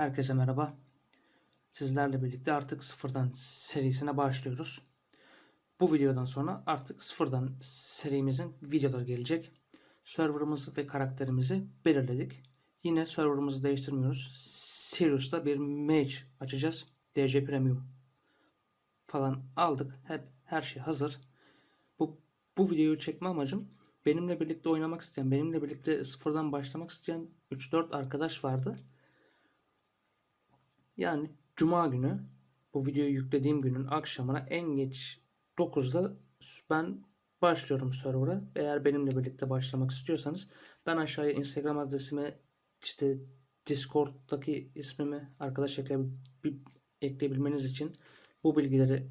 Herkese merhaba. Sizlerle birlikte artık sıfırdan serisine başlıyoruz. Bu videodan sonra artık sıfırdan serimizin videoları gelecek. Serverımızı ve karakterimizi belirledik. Yine serverımızı değiştirmiyoruz. Sirius'ta bir mage açacağız. DC Premium falan aldık. Hep her şey hazır. Bu bu videoyu çekme amacım benimle birlikte oynamak isteyen, benimle birlikte sıfırdan başlamak isteyen 3-4 arkadaş vardı. Yani cuma günü bu videoyu yüklediğim günün akşamına en geç 9'da ben başlıyorum server'a. Eğer benimle birlikte başlamak istiyorsanız ben aşağıya Instagram adresimi işte Discord'daki ismimi arkadaş ekleyebil- ekleyebilmeniz için bu bilgileri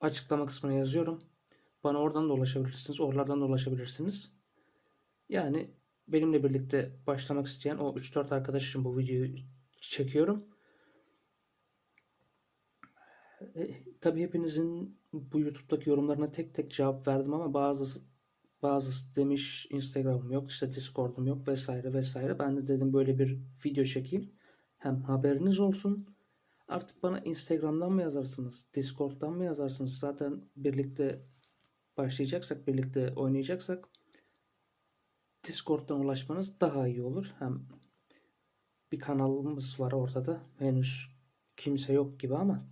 açıklama kısmına yazıyorum. Bana oradan da ulaşabilirsiniz. Oralardan da ulaşabilirsiniz. Yani benimle birlikte başlamak isteyen o 3-4 arkadaş için bu videoyu çekiyorum. E, tabii hepinizin bu YouTube'daki yorumlarına tek tek cevap verdim ama bazısı bazısı demiş Instagram'ım yok, işte Discord'um yok vesaire vesaire. Ben de dedim böyle bir video çekeyim. Hem haberiniz olsun. Artık bana Instagram'dan mı yazarsınız, Discord'dan mı yazarsınız? Zaten birlikte başlayacaksak, birlikte oynayacaksak Discord'dan ulaşmanız daha iyi olur. Hem bir kanalımız var ortada. Henüz kimse yok gibi ama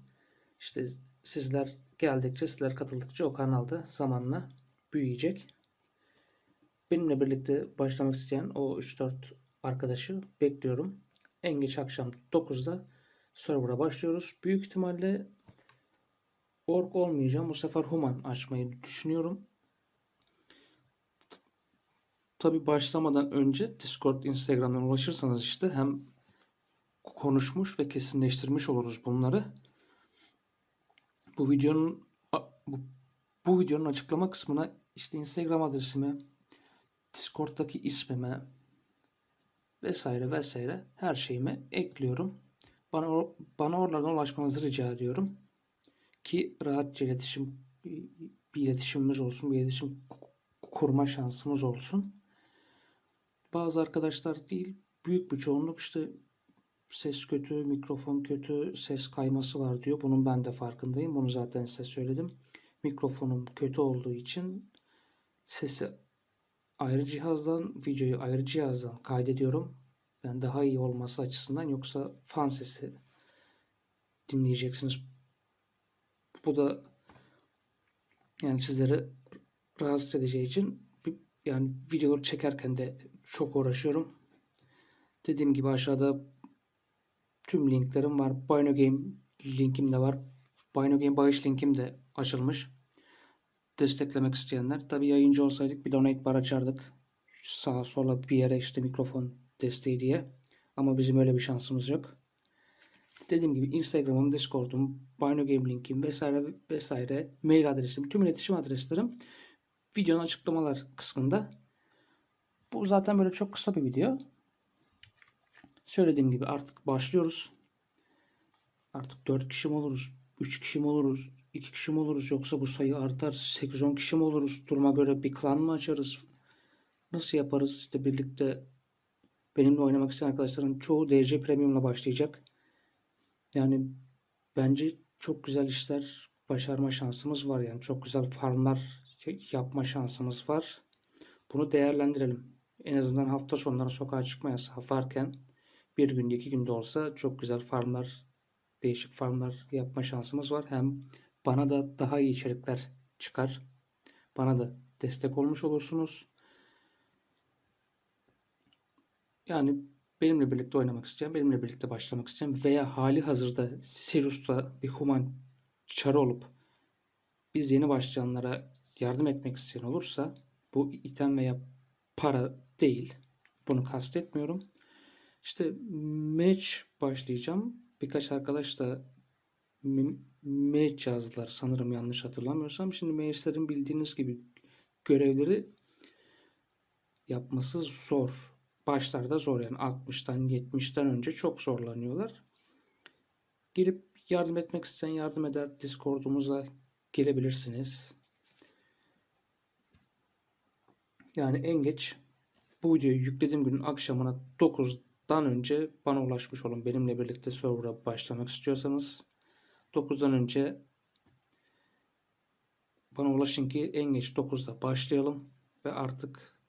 işte sizler geldikçe, sizler katıldıkça o kanalda zamanla büyüyecek. Benimle birlikte başlamak isteyen o 3-4 arkadaşı bekliyorum. En geç akşam 9'da server'a başlıyoruz. Büyük ihtimalle ork olmayacağım. Bu sefer human açmayı düşünüyorum. Tabi başlamadan önce Discord, Instagram'dan ulaşırsanız işte hem konuşmuş ve kesinleştirmiş oluruz bunları. Bu videonun bu, bu videonun açıklama kısmına işte Instagram adresimi, Discord'daki ismimi vesaire vesaire her şeyimi ekliyorum. Bana bana oralardan ulaşmanızı rica ediyorum ki rahatça iletişim bir iletişimimiz olsun, bir iletişim kurma şansımız olsun. Bazı arkadaşlar değil, büyük bir çoğunluk işte ses kötü, mikrofon kötü, ses kayması var diyor. Bunun ben de farkındayım. Bunu zaten size söyledim. Mikrofonum kötü olduğu için sesi ayrı cihazdan, videoyu ayrı cihazdan kaydediyorum. Yani daha iyi olması açısından yoksa fan sesi dinleyeceksiniz. Bu da yani sizleri rahatsız edeceği için yani videoları çekerken de çok uğraşıyorum. Dediğim gibi aşağıda tüm linklerim var. Bino Game linkim de var. Bino Game bağış linkim de açılmış. Desteklemek isteyenler. Tabi yayıncı olsaydık bir donate bar açardık. Sağa sola bir yere işte mikrofon desteği diye. Ama bizim öyle bir şansımız yok. Dediğim gibi Instagram'ım, Discord'um, Bino Game linkim vesaire vesaire mail adresim, tüm iletişim adreslerim videonun açıklamalar kısmında. Bu zaten böyle çok kısa bir video. Söylediğim gibi artık başlıyoruz. Artık 4 kişi mi oluruz? 3 kişi mi oluruz? 2 kişi mi oluruz? Yoksa bu sayı artar. 8-10 kişi mi oluruz? Duruma göre bir klan mı açarız? Nasıl yaparız? İşte birlikte benimle oynamak isteyen arkadaşların çoğu DC Premium'la başlayacak. Yani bence çok güzel işler başarma şansımız var. Yani çok güzel farmlar yapma şansımız var. Bunu değerlendirelim. En azından hafta sonları sokağa çıkma yasağı varken bir günde iki günde olsa çok güzel farmlar, değişik farmlar yapma şansımız var. Hem bana da daha iyi içerikler çıkar. Bana da destek olmuş olursunuz. Yani benimle birlikte oynamak isteyen, benimle birlikte başlamak isteyen veya hali hazırda Sirius'ta bir human çarı olup biz yeni başlayanlara yardım etmek isteyen olursa bu item veya para değil. Bunu kastetmiyorum. İşte match başlayacağım. Birkaç arkadaş da match yazdılar sanırım yanlış hatırlamıyorsam. Şimdi matchlerin bildiğiniz gibi görevleri yapması zor. Başlarda zor yani 60'tan 70'ten önce çok zorlanıyorlar. Gelip yardım etmek isteyen yardım eder. Discord'umuza gelebilirsiniz. Yani en geç bu videoyu yüklediğim günün akşamına 9 9'dan önce bana ulaşmış olun. Benimle birlikte server'a başlamak istiyorsanız 9'dan önce bana ulaşın ki en geç 9'da başlayalım ve artık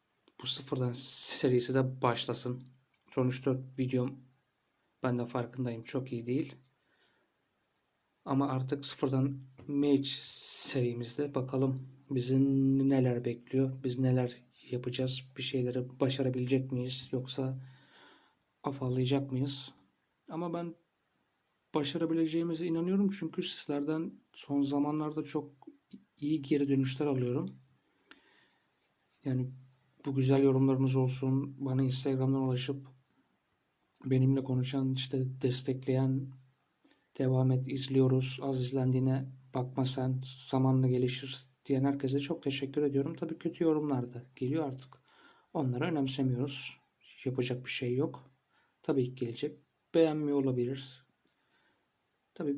bu sıfırdan serisi de başlasın. Sonuçta videom ben de farkındayım çok iyi değil. Ama artık sıfırdan Mage serimizde bakalım bizi neler bekliyor. Biz neler yapacağız. Bir şeyleri başarabilecek miyiz? Yoksa afallayacak mıyız? Ama ben başarabileceğimize inanıyorum. Çünkü sizlerden son zamanlarda çok iyi geri dönüşler alıyorum. Yani bu güzel yorumlarınız olsun. Bana Instagram'dan ulaşıp benimle konuşan, işte destekleyen, devam et, izliyoruz. Az izlendiğine bakma sen, zamanla gelişir diyen herkese çok teşekkür ediyorum. Tabii kötü yorumlar da geliyor artık. Onları önemsemiyoruz. Yapacak bir şey yok. Tabii ki gelecek. Beğenmiyor olabilir. Tabii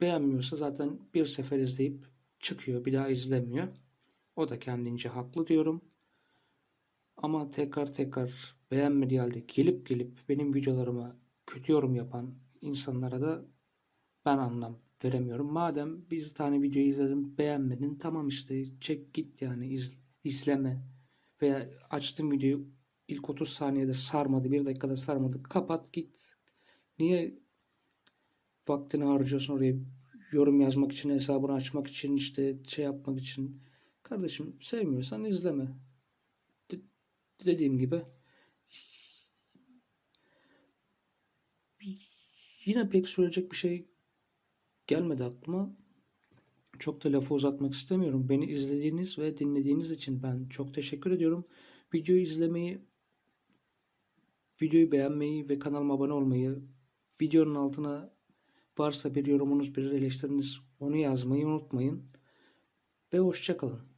beğenmiyorsa zaten bir sefer izleyip çıkıyor. Bir daha izlemiyor. O da kendince haklı diyorum. Ama tekrar tekrar beğenmediği halde gelip gelip benim videolarıma kötü yorum yapan insanlara da ben anlam veremiyorum. Madem bir tane videoyu izledim beğenmedin tamam işte çek git yani iz, izleme. Veya açtım videoyu ilk 30 saniyede sarmadı bir dakikada sarmadı kapat git. Niye vaktini harcıyorsun oraya yorum yazmak için hesabını açmak için işte şey yapmak için. Kardeşim sevmiyorsan izleme. De- dediğim gibi yine pek söyleyecek bir şey gelmedi aklıma. Çok da lafı uzatmak istemiyorum. Beni izlediğiniz ve dinlediğiniz için ben çok teşekkür ediyorum. Videoyu izlemeyi, videoyu beğenmeyi ve kanalıma abone olmayı, videonun altına varsa bir yorumunuz, bir eleştiriniz onu yazmayı unutmayın. Ve hoşçakalın.